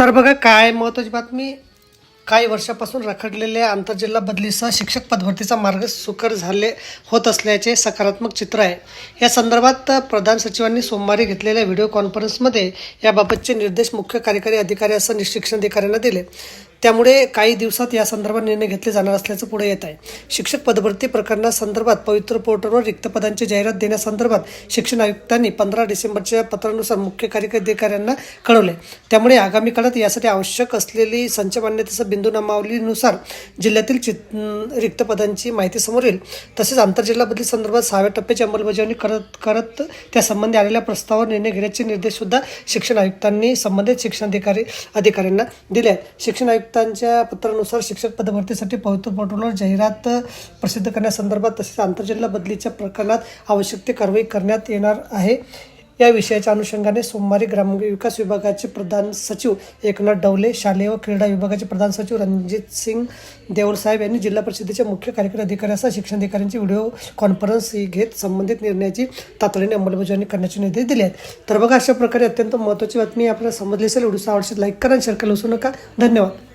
तर बघा काय महत्त्वाची बातमी काही वर्षापासून रखडलेल्या आंतरजिल्हा बदलीसह शिक्षक पदभरतीचा मार्ग सुकर झाले होत असल्याचे सकारात्मक चित्र आहे. या संदर्भात प्रधान सचिवांनी सोमवारी घेतलेल्या व्हिडिओ कॉन्फरन्समध्ये याबाबतचे निर्देश मुख्य कार्यकारी अधिकारी असं निशिक्षण अधिकाऱ्यांना दिले. त्यामुळे काही दिवसात या संदर्भात निर्णय घेतले जाणार असल्याचं पुढे येत आहे. शिक्षक पदभरती प्रकरणासंदर्भात पवित्र पोर्टलवर रिक्त पदांची जाहिरात देण्यासंदर्भात शिक्षण आयुक्तांनी पंधरा डिसेंबरच्या पत्रानुसार मुख्य कार्यकारी अधिकाऱ्यांना कळवले. त्यामुळे आगामी काळात यासाठी आवश्यक असलेली संच मान्यतेचं बिंदू नामावलीनुसार जिल्ह्यातील चित रिक्त पदांची माहिती समोर येईल. तसेच आंतरजिल्हा बदली संदर्भात सहाव्या टप्प्याची अंमलबजावणी करत करत त्यासंबंधी आलेल्या प्रस्तावावर निर्णय घेण्याचे निर्देशसुद्धा शिक्षण आयुक्तांनी संबंधित शिक्षणाधिकारी अधिकाऱ्यांना दिले आहेत. शिक्षण आयुक्तांच्या पत्रानुसार शिक्षक पदभरतीसाठी पवित्र पोर्टलवर जाहिरात प्रसिद्ध करण्यासंदर्भात तसेच आंतरजिल्हा बदलीच्या प्रकरणात आवश्यक ती कारवाई करण्यात येणार आहे. या विषयाच्या अनुषंगाने सोमवारी ग्रामविकास विभागाचे प्रधान सचिव एकनाथ डवले शालेय व क्रीडा विभागाचे प्रधान सचिव रणजित सिंग देवळसाहेब यांनी जिल्हा परिषदेच्या मुख्य कार्यकारी अधिकाऱ्यासह शिक्षणाधिकाऱ्यांची व्हिडिओ कॉन्फरन्स ही घेत संबंधित निर्णयाची तातडीने अंमलबजावणी करण्याचे निर्देश दिले आहेत. तर बघा अशा प्रकारे अत्यंत महत्त्वाची बातमी आपल्याला समजली असेल. व्हिडिओ आवडशील लाईक करा शेअर करायला विसरू नका. धन्यवाद.